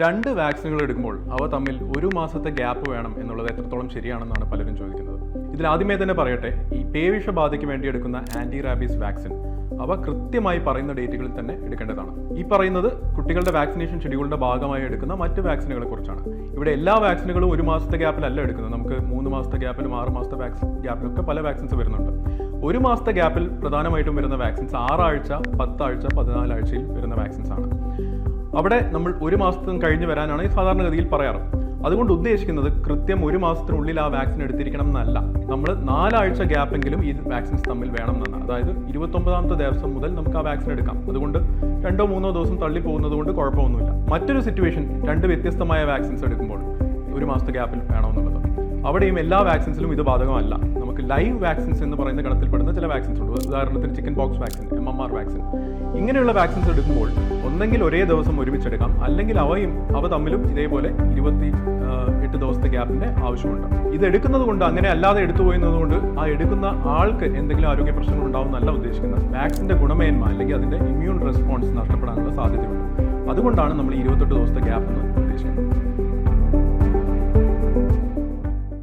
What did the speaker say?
രണ്ട് വാക്സിനുകൾ എടുക്കുമ്പോൾ അവ തമ്മിൽ ഒരു മാസത്തെ ഗ്യാപ്പ് വേണം എന്നുള്ളത് എത്രത്തോളം ശരിയാണെന്നാണ് പലരും ചോദിക്കുന്നത്. ഇതിൽ ആദ്യമേ തന്നെ പറയട്ടെ ഈ പേവിഷബാധയ്ക്ക് വേണ്ടി എടുക്കുന്ന ആന്റി റാബീസ് വാക്സിൻ അവ കൃത്യമായി പറയുന്ന ഡേറ്റുകളിൽ തന്നെ എടുക്കേണ്ടതാണ്. ഈ പറയുന്നത് കുട്ടികളുടെ വാക്സിനേഷൻ ഷെഡ്യൂളിന്റെ ഭാഗമായി എടുക്കുന്ന മറ്റ് വാക്സിനുകളെ കുറിച്ചാണ്. ഇവിടെ എല്ലാ വാക്സിനുകളും ഒരു മാസത്തെ ഗ്യാപ്പിലല്ല എടുക്കുന്നത്. നമുക്ക് മൂന്ന് മാസത്തെ ഗ്യാപ്പിലും ആറ് മാസത്തെ വാക്സിൻ ഗ്യാപ്പിലൊക്കെ പല വാക്സിൻസ് വരുന്നുണ്ട്. ഒരു മാസത്തെ ഗ്യാപ്പിൽ പ്രധാനമായിട്ടും വരുന്ന വാക്സിൻസ് ആറാഴ്ച പത്താഴ്ച പതിനാലാഴ്ചയിൽ വരുന്ന വാക്സിൻസ് ആണ്. അവിടെ നമ്മൾ ഒരു മാസത്തും കഴിഞ്ഞ് വരാനാണ് സാധാരണഗതിയിൽ പറയാറ്. അതുകൊണ്ട് ഉദ്ദേശിക്കുന്നത് കൃത്യം ഒരു മാസത്തിനുള്ളിൽ ആ വാക്സിൻ എടുത്തിരിക്കണം എന്നല്ല. നമ്മൾ നാലാഴ്ച ഗ്യാപ്പെങ്കിലും ഈ വാക്സിൻസ് തമ്മിൽ വേണം എന്നാണ്. അതായത് ഇരുപത്തൊമ്പതാമത്തെ ദിവസം മുതൽ നമുക്ക് ആ വാക്സിൻ എടുക്കാം. അതുകൊണ്ട് രണ്ടോ മൂന്നോ ദിവസം തള്ളി പോകുന്നത് കൊണ്ട് കുഴപ്പമൊന്നുമില്ല. മറ്റൊരു സിറ്റുവേഷൻ രണ്ട് വ്യത്യസ്തമായ വാക്സിൻസ് എടുക്കുമ്പോൾ ഒരു മാസത്തെ ഗ്യാപ്പിൽ വേണമെന്നുള്ളത്. അവിടെയും എല്ലാ വാക്സിൻസിലും ഇത് ബാധകമല്ല. നമുക്ക് ലൈവ് വാക്സിൻസ് എന്ന് പറയുന്ന ഗണത്തിൽപ്പെടുന്ന ചില വാക്സിൻസ് ഉണ്ട്. ഉദാഹരണത്തിന് chicken pox vaccine M M R vaccine. ഇങ്ങനെയുള്ള വാക്സിൻസ് എടുക്കുമ്പോൾ ഒന്നെങ്കിൽ ഒരേ ദിവസം ഒരുമിച്ചെടുക്കാം. അല്ലെങ്കിൽ അവയും അവ തമ്മിലും ഇതേപോലെ ഇരുപത്തി എട്ട് ദിവസത്തെ ഗ്യാപ്പിന്റെ ആവശ്യമുണ്ട്. ഇത് എടുക്കുന്നത് കൊണ്ട് അങ്ങനെ അല്ലാതെ എടുത്തു പോയിരുന്നത് കൊണ്ട് ആ എടുക്കുന്ന ആൾക്ക് എന്തെങ്കിലും ആരോഗ്യ പ്രശ്നങ്ങൾ ഉണ്ടാവും എന്നല്ല ഉദ്ദേശിക്കുന്നത്. വാക്സിന്റെ ഗുണമേന്മ അല്ലെങ്കിൽ അതിന്റെ ഇമ്മ്യൂൺ റെസ്പോൺസ് നഷ്ടപ്പെടാനുള്ള സാധ്യതയുണ്ട്. അതുകൊണ്ടാണ് നമ്മൾ ഇരുപത്തെട്ട് ദിവസത്തെ